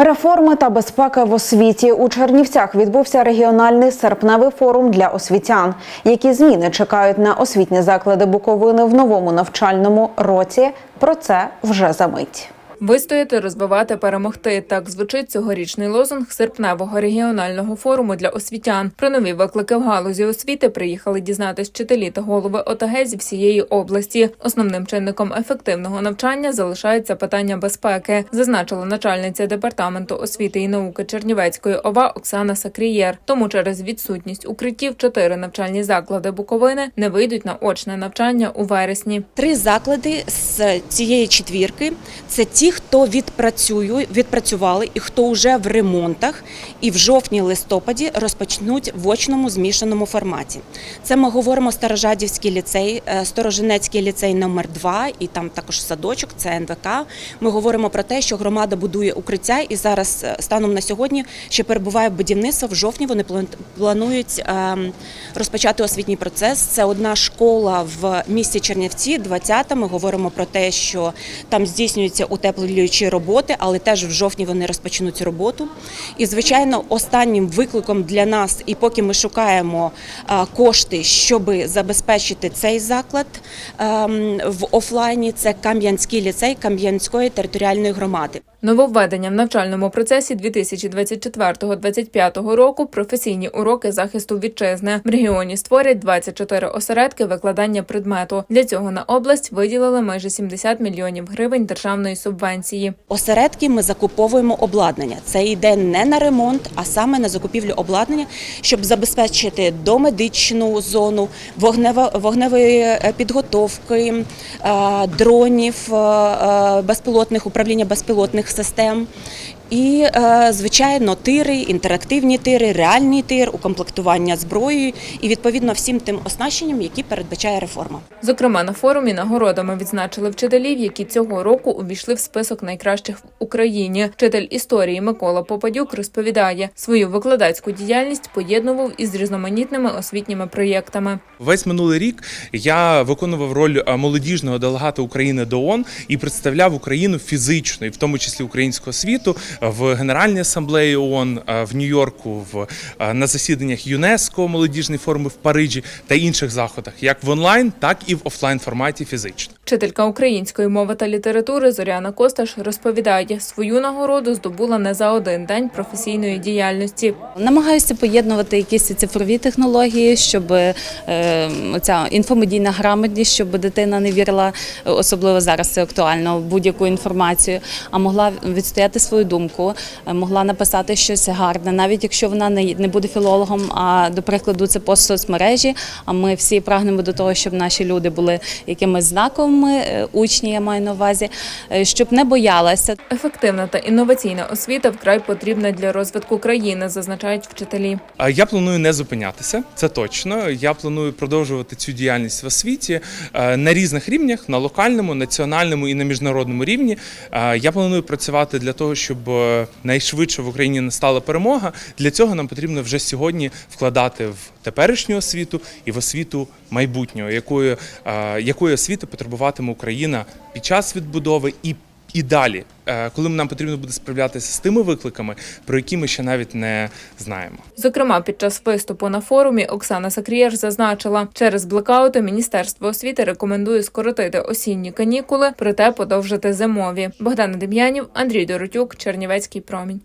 Реформи та безпека в освіті у Чернівцях відбувся регіональний серпневий форум для освітян. Які зміни чекають на освітні заклади Буковини в новому навчальному році? Про це вже за мить. Вистояти, розвивати, перемогти. Так звучить цьогорічний лозунг серпневого регіонального форуму для освітян. Про нові виклики в галузі освіти приїхали дізнатись вчителі та голови ОТГ зі всієї області. Основним чинником ефективного навчання залишається питання безпеки, зазначила начальниця департаменту освіти і науки Чернівецької ОВА Оксана Сакрієр. Тому через відсутність укриттів чотири навчальні заклади Буковини не вийдуть на очне навчання у вересні. Три заклади з цієї четвірки це ті, хто відпрацює, відпрацювали і хто вже в ремонтах, і в жовтні-листопаді розпочнуть в очному змішаному форматі. Це ми говоримо Старожадівський ліцей, е, Сторожинецький ліцей номер 2 і там також садочок, це НВК. Ми говоримо про те, що громада будує укриття, і зараз е, станом на сьогодні ще перебуває будівництво. В жовтні вони планують ем, розпочати освітній процес. Це одна школа в місті Чернівці, 20-та. Ми говоримо про те, що там здійснюються утеплюючі роботи, але теж в жовтні вони розпочнуть роботу. І звичайно, останнім викликом для нас, і поки ми шукаємо кошти, щоб забезпечити цей заклад ем, в офлайні, це Кам'янський ліцей Кам'янської територіальної громади. Нововведення в навчальному процесі 2024-2025 року професійні уроки захисту вітчизни. В регіоні створять 24 осередки викладання предмету. Для цього на область виділили майже 70 мільйонів гривень державної субвенції. Осередки ми закуповуємо обладнання. Це йде не на ремонт, а саме на закупівлю обладнання, щоб забезпечити домедичну зону, вогнево- вогневої е, підготовки, е, дронів, е, безпілотних управління безпілотних систем. І, е, звичайно, тири, інтерактивні тири, реальний тир, укомплектування зброєю і відповідно всім тим оснащенням, які передбачає реформа. Зокрема, на форумі нагородами відзначили вчителів, які цього року увійшли в список найкращих в Україні. Вчитель історії Микола Попадюк розповідає, свою викладацьку діяльність поєднував із різноманітними освітніми проєктами. Весь минулий рік я виконував роль е, молодіжного делегата України до ООН і представляв Україну фізично, і в тому числі українську освіту в Генеральній асамблеї ООН е, в Нью-Йорку, в е, на засіданнях ЮНЕСКО молодіжної форми в Парижі та інших заходах, як в онлайн, так і в офлайн форматі фізично. Вчителька української мови та літератури Зоряна Косташ розповідає, свою нагороду здобула не за один день професійної діяльності. Намагаюся поєднувати якісь цифрові технології, щоб е, ця інфомедійна грамотність, щоб дитина не вірила, е, особливо зараз це актуально, будь-яку інформацію, а могла відстояти свою думку, е, могла написати щось гарне, навіть якщо вона не, не буде філологом, а до прикладу, це по соцмережі. А ми всі прагнемо до того, щоб наші люди були якимись знаковими е, учні, я маю на увазі, е, щоб не боялася. Ефективна та інноваційна освіта вкрай потрібна для розвитку країни, зазначають вчителі. Я планую не зупинятися, це точно. Я планую продовжувати цю діяльність в освіті на різних рівнях: на локальному, національному і на міжнародному рівні. Я планую працювати для того, щоб найшвидше в Україні настала перемога. Для цього нам потрібно вже сьогодні вкладати в теперішню освіту і в освіту майбутнього, якої, е, якої освіти потребуватиме Україна під час відбудови і. І далі, е, коли нам потрібно буде справлятися з тими викликами, про які ми ще навіть не знаємо. Зокрема, під час виступу на форумі Оксана Сакрієш зазначила, через блекаути Міністерство освіти рекомендує скоротити осінні канікули, проте подовжити зимові. Богдана Дем'янів, Андрій Доротюк, Чернівецький промінь.